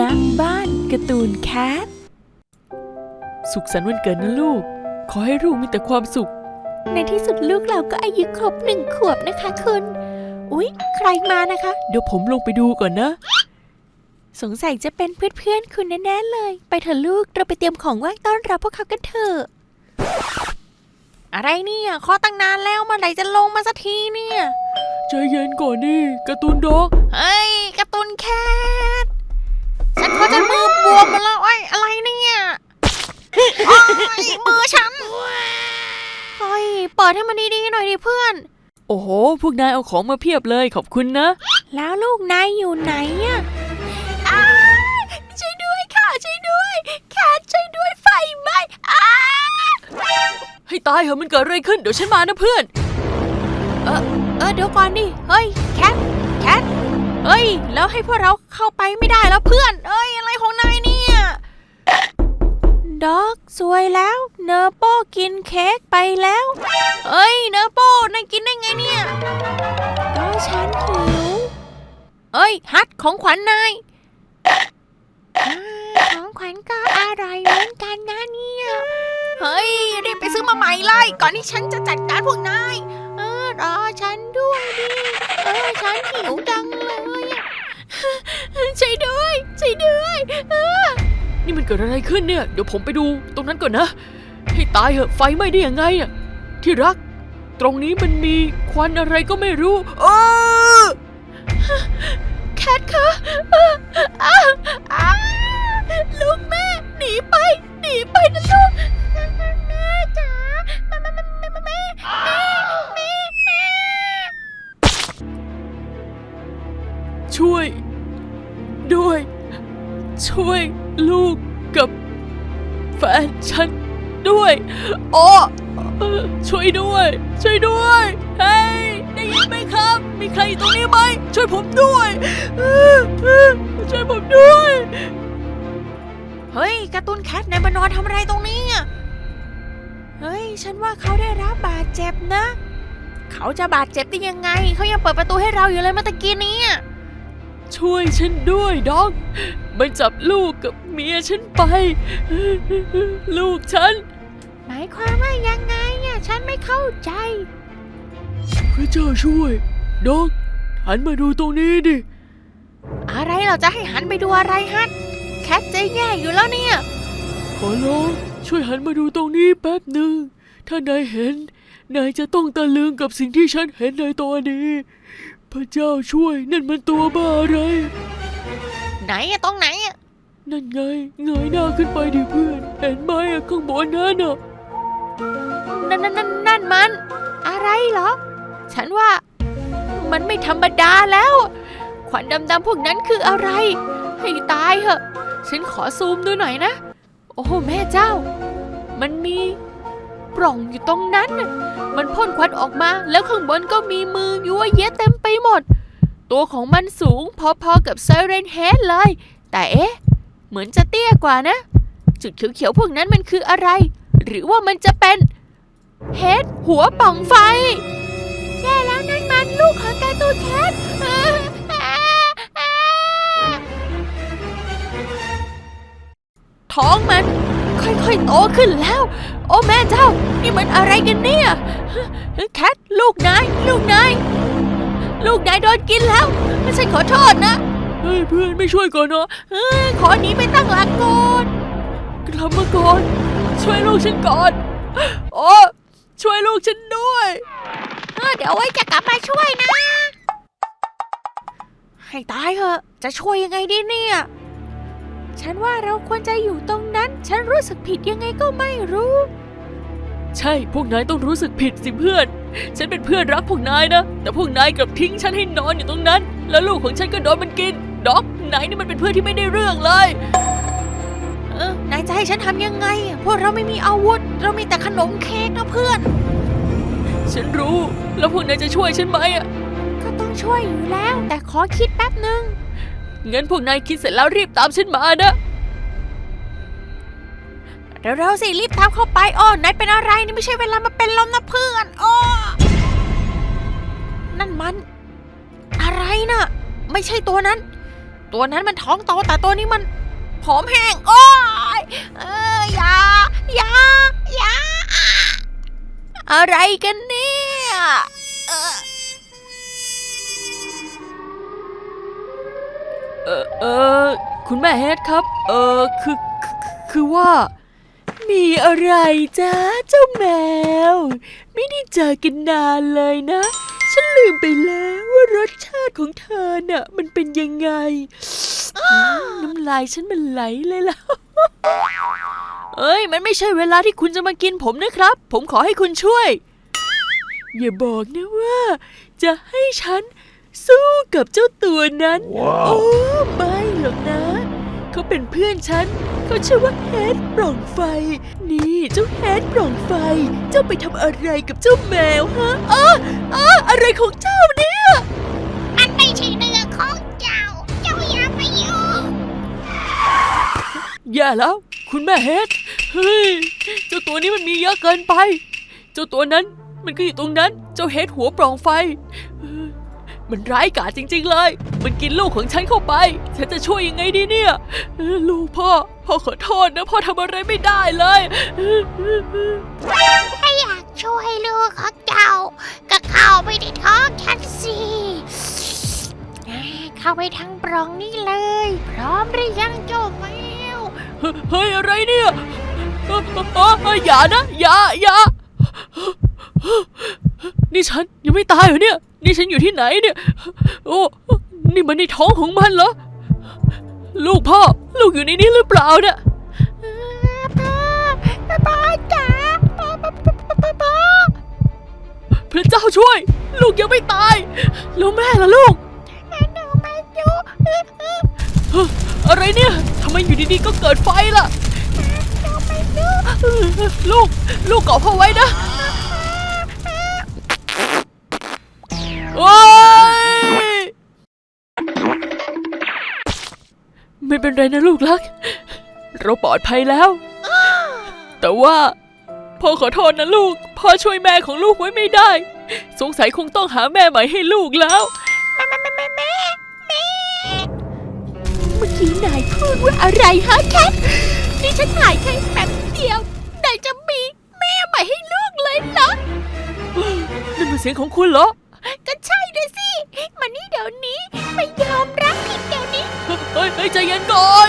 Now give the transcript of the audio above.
ณบ้านการ์ตูนแคท สุขสันต์วันเกิดนะลูก ขอให้ลูกมีแต่ความสุข ในที่สุดลูกเราก็อายุครบหนึ่งขวบนะคะคุณ อุ๊ย ใครมานะคะ เดี๋ยวผมลงไปดูก่อนนะ สงสัยจะเป็นเพื่อนๆคุณแน่ๆเลย ไปเถอะลูก เราไปเตรียมของว่างต้อนรับพวกเขากันเถอะ อะไรเนี่ยขอตั้งนานแล้วเมื่อไหร่จะลงมาสักทีเนี่ย ใจเย็นก่อนนี่การ์ตูนด็อก เฮ้ยการ์ตูนแคท ฉันเขาจะมือบวมหมาแล้วไอ้ยอะไรเนี่ยโอ้ยมือฉันเฮ้ยเปิดให้มันดีๆหน่อยดิเพื่อน โอ้โห พวกนายเอาของมาเพียบเลยขอบคุณนะ แล้วลูกนายอยู่ไหนอะอ้าช่วยด้วยค่ะช่วยด้วยแคทช่วยด้วยไฟไหม้อ้าให้ตายเหอะมันเกิดอะไรขึ้นเดี๋ยวฉันมานะเพื่อน เออเออเดี๋ยวก่อนดิ เฮ้ยแคทแคทเฮ้ย แล้วให้พวกเราเข้าไปไม่ได้แล้วเพื่อนเอ้ย ด็อกสวยแล้วเนอร์โป้กินเค้กไปแล้วเฮ้ยเนอร์โป้นายกินได้ไงเนี่ย ก็ฉันหิว เอ้ย ฮัทของขวัญนายของขวัญก็อร่อยเหมือนกันนะเนี่ย เฮ้ย รีบไปซื้อมาใหม่เลยก่อนที่ฉันจะจัดการพวกนายเออรอฉันด้วยดิเออฉันหิวจังเลยช่วยด้วยช่วยด้วย มันเกิดอะไรขึ้นเนี่ย เดี๋ยวผมไปดูตรงนั้นก่อนนะ ให้ตายเหอะไฟไหม้ได้ยังไงอะที่รัก ตรงนี้มันมีควันอะไรก็ไม่รู้เออแคทคะอ่า วยลูกกับแฟนฉันด้วยอ้อช่วยด้วย ช่วยด้วย เฮ้ย ได้ยินไหมครับ มีใครอยู่ตรงนี้ไหม ช่วยผมด้วย ช่วยผมด้วย เฮ้ยการ์ตูนแคทนายมานอนทำอะไรตรงนี้อะเฮ้ย ฉันว่าเขาได้รับบาดเจ็บนะ เขาจะบาดเจ็บได้ยังไง เขายังเปิดประตูให้เราอยู่เลยเมื่อตะกี้นี้ ช่วยฉันด้วยด็อกมันจับลูกกับเมียฉันไป ลูกฉัน หมายความว่ายังไงอะฉันไม่เข้าใจ พระเจ้าช่วยด็อกหันมาดูตรงนี้ดิ อะไรเราจะให้หันไปดูอะไรฮัทแคทจะแย่อยู่แล้วเนี่ย ขอร้องช่วยหันมาดูตรงนี้แป๊บหนึ่ง ถ้านายเห็น นายจะต้องตะลึงกับสิ่งที่ฉันเห็นในตอนนี้ พระเจ้าช่วยนั่นมันตัวบ้าอะไร ไหนอะตรงไหนอะนั่นไงเงยหน้าขึ้นไปดิเพื่อน เห็นไหมอะข้างบนนั้นน่ะนั่นนั่นนั่นนั่นมัน อะไรเหรอ ฉันว่า มันไม่ธรรมดาแล้วควันดำๆพวกนั้นคืออะไร ให้ตายเหอะ ฉันขอซูมดูหน่อยนะ โอ้แม่เจ้า มันมี ปล่องอยู่ตรงนั้น มันพ่นควันออกมา แล้วข้างบนก็มีมือยัวเยะเต็มไปหมด ตัวของมันสูงพอๆกับไซเรนเฮดเลย แต่เอ๊ะ เหมือนจะเตี้ยกว่านะ จุดเขียวๆพวกนั้นมันคืออะไร หรือว่ามันจะเป็นเฮดหัวป่องไฟ แย่แล้วนั่นมันลูกของการ์ตูนแคทท้องมัน ค่อยๆโตขึ้นแล้ว โอ้แม่เจ้า นี่มันอะไรกันเนี่ยแคทลูกนาย ลูกนาย ลูกนายโดนกินแล้วฉันขอโทษนะเฮ้ยเพื่อนไม่ช่วยก่อนเนาะเอ้ยขอหนีไปตั้งหลักก่อนกลับมาก่อนช่วยลูกฉันก่อนโอ้ช่วยลูกฉันด้วยเออเดี๋ยวไว้จะกลับมาช่วยนะ ให้ตายเถอะจะช่วยยังไงดีเนี่ย ฉันว่าเราควรจะอยู่ตรงนั้น ฉันรู้สึกผิดยังไงก็ไม่รู้ ใช่ พวกนายต้องรู้สึกผิดสิเพื่อน ฉันเป็นเพื่อนรักพวกนายนะ แต่พวกนายกลับทิ้งฉันให้นอนอยู่ตรงนั้น แล้วลูกของฉันก็โดนมันกิน ด็อก นายนี่มันเป็นเพื่อนที่ไม่ได้เรื่องเลยเออนายจะให้ฉันทำยังไงอะพวกเราไม่มีอาวุธ เรามีแต่ขนมเค้กนะเพื่อน ฉันรู้ แล้วพวกนายจะช่วยฉันไหมอะก็ต้องช่วยอยู่แล้ว แต่ขอคิดแป๊บหนึ่ง งั้นพวกนายคิดเสร็จแล้วรีบตามฉันมานะเร็วๆสิรีบตามเข้าไปอ้อนายเป็นอะไรนี่ไม่ใช่เวลามาเป็นลมนะเพื่อนอ้อนั่นมัน อะไรน่ะ ไม่ใช่ตัวนั้น ตัวนั้นมันท้องโตแต่ตัวนี้มันผอมแห้งโอ้ยเอออย่าอย่าอย่าอะไรกันเนี่ย เออเออคุณแม่เฮดครับ เออคือคือว่า มีอะไรจ้าเจ้าแมว ไม่ได้เจอกันนานเลยนะ ฉันลืมไปแล้วว่ารสชาติของเธอน่ะ มันเป็นยังไง น้ำลายฉันมันไหลเลยล่ะเอ้ย มันไม่ใช่เวลาที่คุณจะมากินผมนะครับ ผมขอให้คุณช่วย อย่าบอกนะว่า จะให้ฉัน สู้กับเจ้าตัวนั้น โอ้ไม่หรอกนะ เขาเป็นเพื่อนฉัน เขาชื่อว่าเฮดปล่องไฟ นี่เจ้าเฮดปล่องไฟ เจ้าไปทำอะไรกับเจ้าแมวฮะอ้าอ้าอะไรของเจ้าเนี่ย อันไม่ใช่เรื่องของเจ้า เจ้าอย่าไปยุ่งแย่แล้ว คุณแม่เฮดเฮ้ย เจ้าตัวนี้มันมีเยอะเกินไป เจ้าตัวนั้นมันก็อยู่ตรงนั้น เจ้าเฮดหัวปล่องไฟเออ มันร้ายกาจจริง ๆ เลย มันกินลูกของฉันเข้าไป ฉันจะช่วยยังไงดีเนี่ยเออลูกพ่อ พ่อขอโทษนะ พ่อทำอะไรไม่ได้เลยเออเออเออถ้าอยากช่วยลูกของเจ้า ก็เข้าไปในท้องฉันสิอ่าเข้าไปทางปล่องนี่เลย พร้อมหรือยังเจ้าแมว เฮ้ยอะไรเนี่ยเออเออเออเอออย่านะ อย่าอย่านี่ฉันยังไม่ตายเหรอเนี่ย นี่ฉันอยู่ที่ไหนเนี่ย โอ้ นี่มันในท้องของมันเหรอ ลูกพ่อ ลูกอยู่ในนี้หรือเปล่าเนี่ยพ่อพ่อจ๋าพ่อพ่อพ่อพ่อพ่อพระเจ้าช่วย ลูกยังไม่ตาย แล้วแม่ล่ะลูกหนูไม่รู้เฮ้ออะไรเนี่ยทำไมอยู่ดีๆก็เกิดไฟล่ะหนูไม่รู้ลูก ลูกเกาะพ่อไว้นะ ไม่เป็นไรนะลูกรัก เราปลอดภัยแล้ว แต่ว่าพ่อขอโทษนะลูก พ่อช่วยแม่ของลูกไว้ไม่ได้ สงสัยคงต้องหาแม่ใหม่ให้ลูกแล้ว แม่แม่แม่แม่แม่แม่เมื่อกี้นายพูดว่าอะไรฮะแคทนี่ฉันถ่ายแค่แป๊บเดียวนายจะมีแม่ใหม่ให้ลูกเลยเหรอนั่นเป็นเสียงของคุณเหรอ ใจเย็นก่อน